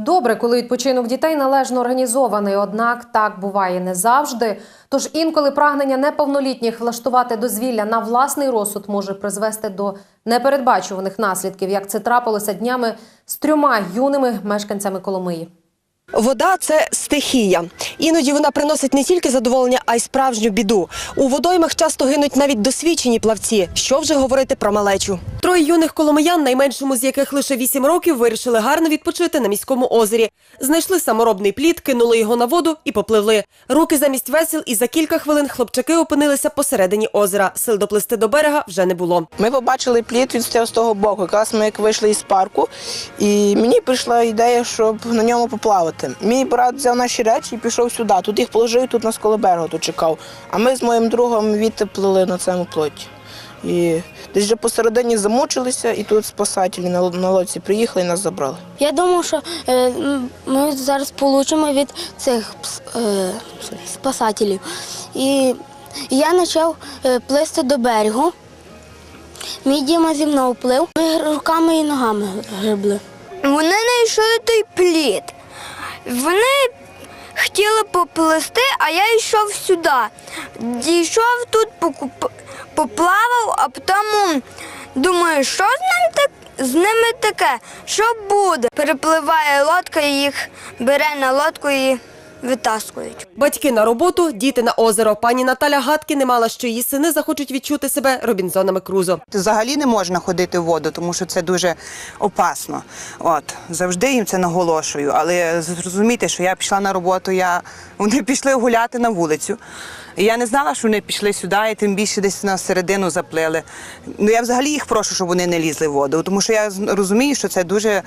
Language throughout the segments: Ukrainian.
Добре, коли відпочинок дітей належно організований, однак так буває не завжди. Тож інколи прагнення неповнолітніх влаштувати дозвілля на власний розсуд може призвести до непередбачуваних наслідків, як це трапилося днями з трьома юними мешканцями Коломиї. Вода це стихія. Іноді вона приносить не тільки задоволення, а й справжню біду. У водоймах часто гинуть навіть досвідчені плавці. Що вже говорити про малечу? Троє юних коломиян, найменшому з яких лише вісім років, вирішили гарно відпочити на міському озері. Знайшли саморобний плід, кинули його на воду і попливли. Руки замість весел, і за кілька хвилин хлопчаки опинилися посередині озера. Сил доплисти до берега вже не було. Ми побачили плід, він стояв того боку. Якраз ми як вийшли із парку, і мені прийшла ідея, щоб на ньому поплавати. Мій брат взяв наші речі і пішов сюди. Тут їх положив, тут нас коло берегу тут чекав. А ми з моїм другом відти плили на цьому плоті. І десь вже посередині замучилися, і тут спасателі на, на лодці приїхали і нас забрали. Я думав, що е, ми зараз получимо від цих е, спасателів. І я почав е, плисти до берегу. Мій Діма зі мною плив. Ми руками і ногами гребли. Вони знайшли той плід. Вони хотіли поплисти, а я йшов сюди. Дійшов тут, покуп- поплавав, а потім думаю, що з ним так. З ними таке, що буде? Перепливає лодка, їх бере на лодку і витаскують. Батьки на роботу, діти на озеро. Пані Наталя гадки не мала, що її сини захочуть відчути себе Робінзонами Крузо. Взагалі не можна ходити в воду, тому що це дуже опасно. От завжди їм це наголошую. Але зрозумійте, що я пішла на роботу, я вони пішли гуляти на вулицю. І я не знала, що вони пішли сюди, і тим більше десь на середину заплили. Ну я взагалі їх прошу, щоб вони не лізли в воду, тому що я з- розумію, що це дуже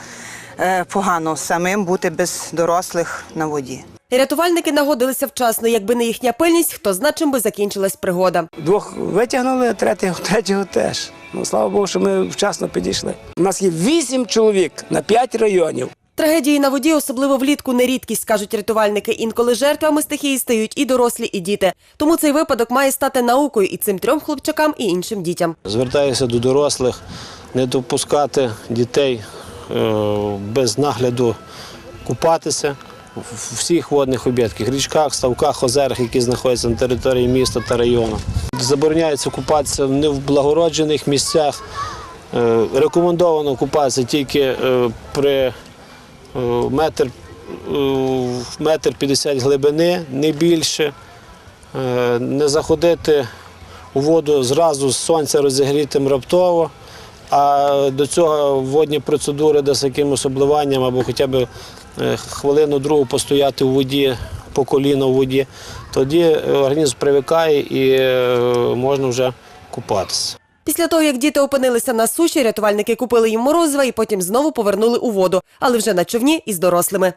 е, погано самим бути без дорослих на воді. Рятувальники нагодилися вчасно. Якби не їхня пильність, хто зна, чим би закінчилась пригода. Двох витягнули, а третього, третього теж. Ну, слава Богу, що ми вчасно підійшли. У нас є вісім чоловік на п'ять районів. Трагедії на воді, особливо влітку, не рідкість, кажуть рятувальники. Інколи жертвами стихії стають і дорослі, і діти. Тому цей випадок має стати наукою і цим трьом хлопчакам, і іншим дітям. Звертаюся до дорослих не допускати дітей е, без нагляду купатися в всіх водних об'єктах, річках, ставках, озерах, які знаходяться на території міста та району. Забороняється купатися не в благороджених місцях. Е, Рекомендовано купатися тільки е, при е, метр, метр 50 глибини, не більше. Не заходити у воду зразу з сонця розігрітим раптово, а до цього водні процедури, де з якимось обливанням або хоча б е, хвилину-другу постояти у воді, по коліно в воді, тоді е, організм привикає і е, можна вже купатися. Після того, як діти опинилися на суші, рятувальники купили їм морозива і потім знову повернули у воду, але вже на човні із дорослими.